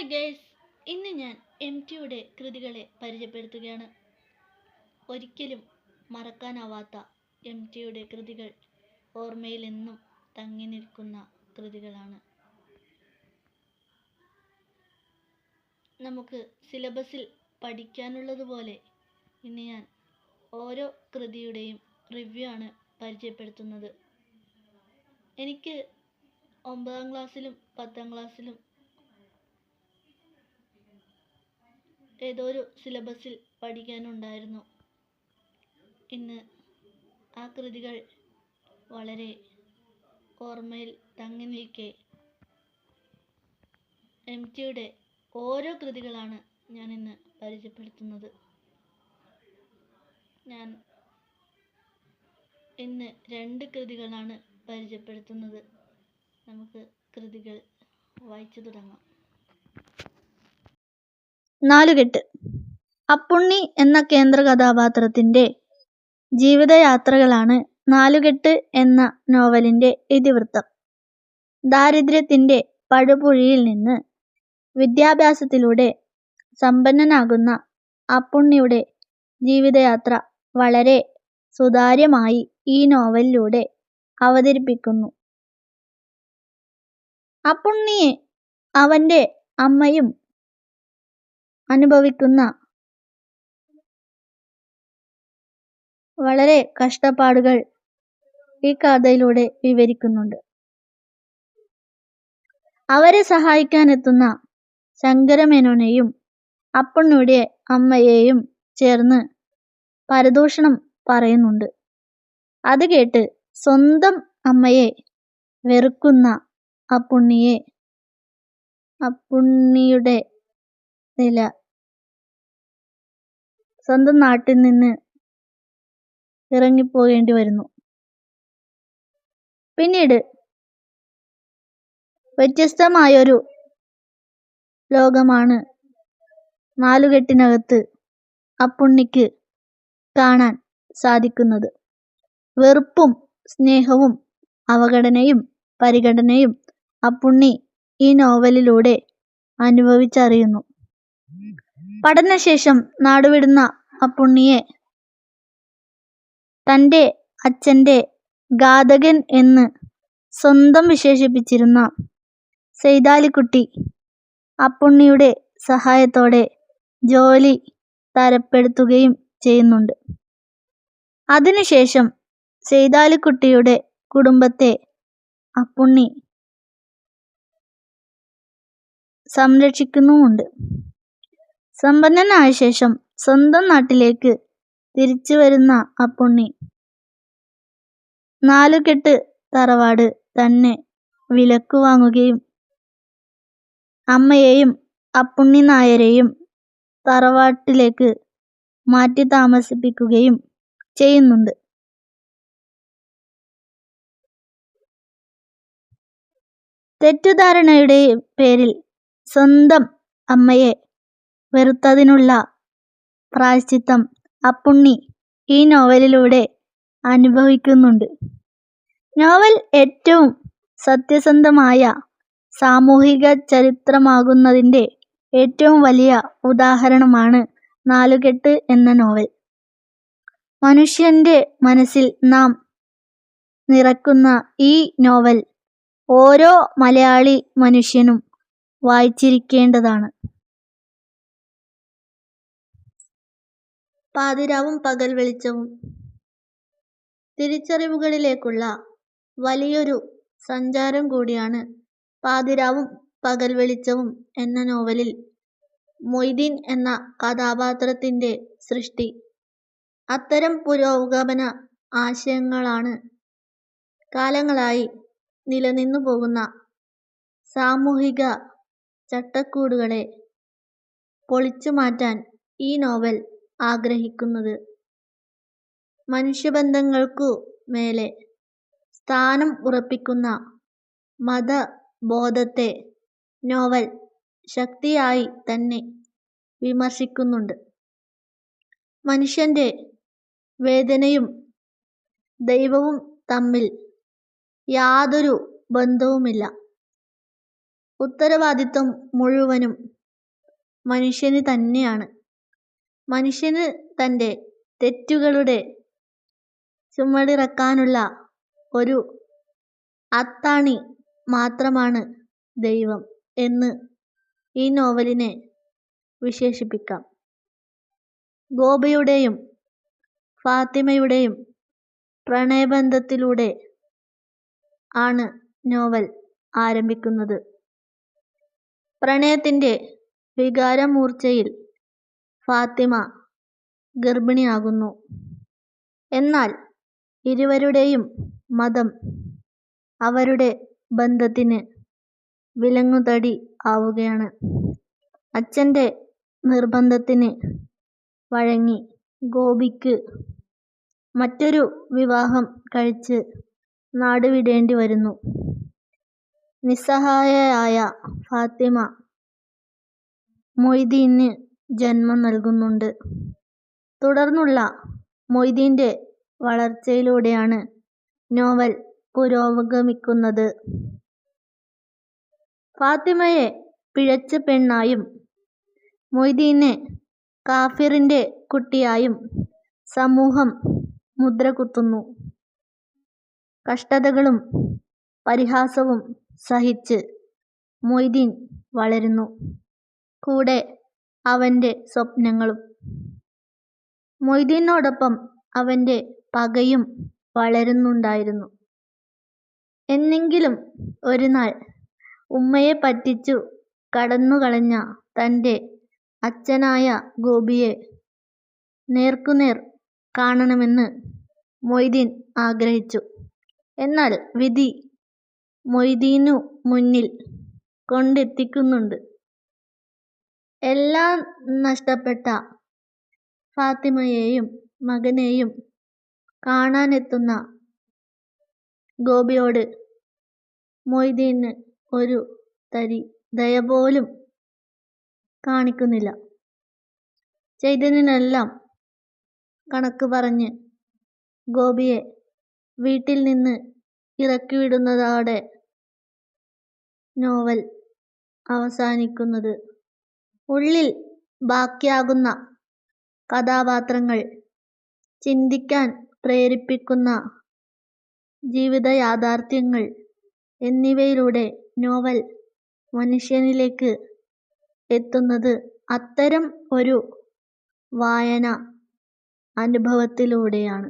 Hi guys ഇന്ന് ഞാൻ M ടിയുടെ കൃതികളെ പരിചയപ്പെടുത്തുകയാണ്. ഒരിക്കലും മറക്കാനാവാത്ത എം ടിയുടെ കൃതികൾ ഓർമ്മയിൽ എന്നും തങ്ങി നിൽക്കുന്ന കൃതികളാണ്. നമുക്ക് സിലബസിൽ പഠിക്കാനുള്ളതുപോലെ ഇന്ന് ഞാൻ ഓരോ കൃതിയുടെയും റിവ്യൂ ആണ് പരിചയപ്പെടുത്തുന്നത്. എനിക്ക് ഒമ്പതാം ക്ലാസ്സിലും പത്താം ക്ലാസ്സിലും ഏതോ ഒരു സിലബസിൽ പഠിക്കാനുണ്ടായിരുന്നു. ഇന്ന് ആ കൃതികൾ വളരെ ഓർമ്മയിൽ തങ്ങി നിൽക്കെ. എം ടിയുടെ ഓരോ കൃതികളാണ് ഞാൻ ഇന്ന് പരിചയപ്പെടുത്തുന്നത്. ഞാൻ ഇന്ന് രണ്ട് കൃതികളാണ് പരിചയപ്പെടുത്തുന്നത്. നമുക്ക് കൃതികൾ വായിച്ചു തുടങ്ങാം. നാലുകെട്ട്. അപ്പുണ്ണി എന്ന കേന്ദ്ര കഥാപാത്രത്തിന്റെ ജീവിതയാത്രകളാണ് നാലുകെട്ട് എന്ന നോവലിന്റെ ഇതിവൃത്തം. ദാരിദ്ര്യത്തിന്റെ പഴുപുഴിയിൽ നിന്ന് വിദ്യാഭ്യാസത്തിലൂടെ സമ്പന്നനാകുന്ന അപ്പുണ്ണിയുടെ ജീവിതയാത്ര വളരെ സുതാര്യമായി ഈ നോവലിലൂടെ അവതരിപ്പിക്കുന്നു. അപ്പുണ്ണിയെ അവന്റെ അമ്മയും അനുഭവിക്കുന്ന വളരെ കഷ്ടപ്പാടുകൾ ഈ കഥയിലൂടെ വിവരിക്കുന്നുണ്ട്. അവരെ സഹായിക്കാനെത്തുന്ന ശങ്കരമേനോനെയും അപ്പുണ്ണിയുടെ അമ്മയെയും ചേർന്ന് പരദൂഷണം പറയുന്നുണ്ട്. അത് കേട്ട് സ്വന്തം അമ്മയെ വെറുക്കുന്ന അപ്പുണ്ണിയെ അപ്പുണ്ണിയുടെ നില സ്വന്തം നാട്ടിൽ നിന്ന് ഇറങ്ങിപ്പോകേണ്ടി വരുന്നു. പിന്നീട് വ്യത്യസ്തമായൊരു ലോകമാണ് നാലുകെട്ടിനകത്ത് അപ്പുണ്ണിക്ക് കാണാൻ സാധിക്കുന്നത്. വെറുപ്പും സ്നേഹവും അവഗണനയും പരിഗണനയും അപ്പുണ്ണി ഈ നോവലിലൂടെ അനുഭവിച്ചറിയുന്നു. പഠനശേഷം നാടുവിടുന്ന അപ്പുണ്ണിയെ തന്റെ അച്ഛന്റെ ഘാതകൻ എന്ന് സ്വന്തം വിശേഷിപ്പിച്ചിരുന്ന സെയ്താലിക്കുട്ടി അപ്പുണ്ണിയുടെ സഹായത്തോടെ ജോലി തരപ്പെടുത്തുകയും ചെയ്യുന്നുണ്ട്. അതിനുശേഷം സെയ്താലിക്കുട്ടിയുടെ കുടുംബത്തെ അപ്പുണ്ണി സംരക്ഷിക്കുന്നുമുണ്ട്. സമ്പന്നനായ ശേഷം സ്വന്തം നാട്ടിലേക്ക് തിരിച്ചു വരുന്ന അപ്പുണ്ണി നാലുകെട്ട് തറവാട് തന്നെ വിലക്കു വാങ്ങുകയും അമ്മയെയും അപ്പുണ്ണി നായരെയും തറവാട്ടിലേക്ക് മാറ്റി താമസിപ്പിക്കുകയും ചെയ്യുന്നുണ്ട്. തെറ്റുധാരണയുടെ പേരിൽ സ്വന്തം അമ്മയെ വെറുത്തതിനുള്ള പ്രായശ്ചിത്തം അപ്പുണ്ണി ഈ നോവലിലൂടെ അനുഭവിക്കുന്നുണ്ട്. നോവൽ ഏറ്റവും സത്യസന്ധമായ സാമൂഹിക ചരിത്രമാകുന്നതിന്റെ ഏറ്റവും വലിയ ഉദാഹരണമാണ് നാലുകെട്ട് എന്ന നോവൽ. മനുഷ്യന്റെ മനസ്സിൽ നാം നിറക്കുന്ന ഈ നോവൽ ഓരോ മലയാളി മനുഷ്യനും വായിച്ചിരിക്കേണ്ടതാണ്. പാതിരാവും പകൽ വെളിച്ചവും. തിരിച്ചറിവുകളിലേക്കുള്ള വലിയൊരു സഞ്ചാരം കൂടിയാണ് പാതിരാവും പകൽ വെളിച്ചവും എന്ന നോവലിൽ മൊയ്തീൻ എന്ന കഥാപാത്രത്തിന്റെ സൃഷ്ടി. അത്തരം പുരോഗമന ആശയങ്ങളാണ് കാലങ്ങളായി നിലനിന്നു പോകുന്ന സാമൂഹിക ചട്ടക്കൂടുകളെ പൊളിച്ചു മാറ്റാൻ ഈ നോവൽ ആഗ്രഹിക്കുന്നത്. മനുഷ്യബന്ധങ്ങൾക്കു മേലെ സ്ഥാനം ഉറപ്പിക്കുന്ന മതബോധത്തെ നോവൽ ശക്തിയായി തന്നെ വിമർശിക്കുന്നുണ്ട്. മനുഷ്യന്റെ വേദനയും ദൈവവും തമ്മിൽ യാതൊരു ബന്ധവുമില്ല. ഉത്തരവാദിത്വം മുഴുവനും മനുഷ്യന് തന്നെയാണ്. മനുഷ്യന് തന്റെ തെറ്റുകളുടെ ചുമടിറക്കാനുള്ള ഒരു അത്താണി മാത്രമാണ് ദൈവം എന്ന് ഈ നോവലിനെ വിശേഷിപ്പിക്കാം. ഗോപയുടെയും ഫാത്തിമയുടെയും പ്രണയബന്ധത്തിലൂടെ ആണ് നോവൽ ആരംഭിക്കുന്നത്. പ്രണയത്തിന്റെ വികാരമൂർച്ഛയിൽ ഫാത്തിമ ഗർഭിണിയാകുന്നു. എന്നാൽ ഇരുവരുടെയും മതം അവരുടെ ബന്ധത്തിന് വിലങ്ങുതടി ആവുകയാണ്. അച്ഛന്റെ നിർബന്ധത്തിന് വഴങ്ങി ഗോപിക്ക് മറ്റൊരു വിവാഹം കഴിച്ച് നാടുവിടേണ്ടി വരുന്നു. നിസ്സഹായയായ ഫാത്തിമ മൊയ്തീന് ജന്മം നൽകുന്നുണ്ട്. തുടർന്നുള്ള മൊയ്തീന്റെ വളർച്ചയിലൂടെയാണ് നോവൽ പുരോഗമിക്കുന്നത്. ഫാത്തിമയെ പിഴച്ച പെണ്ണായും മൊയ്തീനെ കാഫിറിന്റെ കുട്ടിയായും സമൂഹം മുദ്രകുത്തുന്നു. കഷ്ടതകളും പരിഹാസവും സഹിച്ച് മൊയ്തീൻ വളരുന്നു. കൂടെ അവന്റെ സ്വപ്നങ്ങളും. മൊയ്തീനോടൊപ്പം അവന്റെ പകയും വളരുന്നുണ്ടായിരുന്നു. എന്നെങ്കിലും ഒരു നാൾ ഉമ്മയെ പറ്റിച്ചു കടന്നുകളഞ്ഞ തന്റെ അച്ഛനായ ഗോപിയെ നേർക്കുനേർ കാണണമെന്ന് മൊയ്തീൻ ആഗ്രഹിച്ചു. എന്നാൽ വിധി മൊയ്തീനു മുന്നിൽ കൊണ്ടെത്തിക്കുന്നുണ്ട്. എല്ലാം നഷ്ടപ്പെട്ട ഫാത്തിമയെയും മകനെയും കാണാനെത്തുന്ന ഗോപിയോട് മൊയ്തീന് ഒരു തരി ദയ പോലും കാണിക്കുന്നില്ല. ചൈതന്യനെല്ലാം കണക്ക് പറഞ്ഞ് ഗോപിയെ വീട്ടിൽ നിന്ന് ഇറക്കിവിടുന്നതോടെ നോവൽ അവസാനിക്കുന്നത്. ഉള്ളിൽ ബാക്കിയാകുന്ന കഥാപാത്രങ്ങൾ, ചിന്തിക്കാൻ പ്രേരിപ്പിക്കുന്ന ജീവിത യാഥാർത്ഥ്യങ്ങൾ എന്നിവയിലൂടെ നോവൽ മനുഷ്യനിലേക്ക് എത്തുന്നത് അത്തരം ഒരു വായന അനുഭവത്തിലൂടെയാണ്.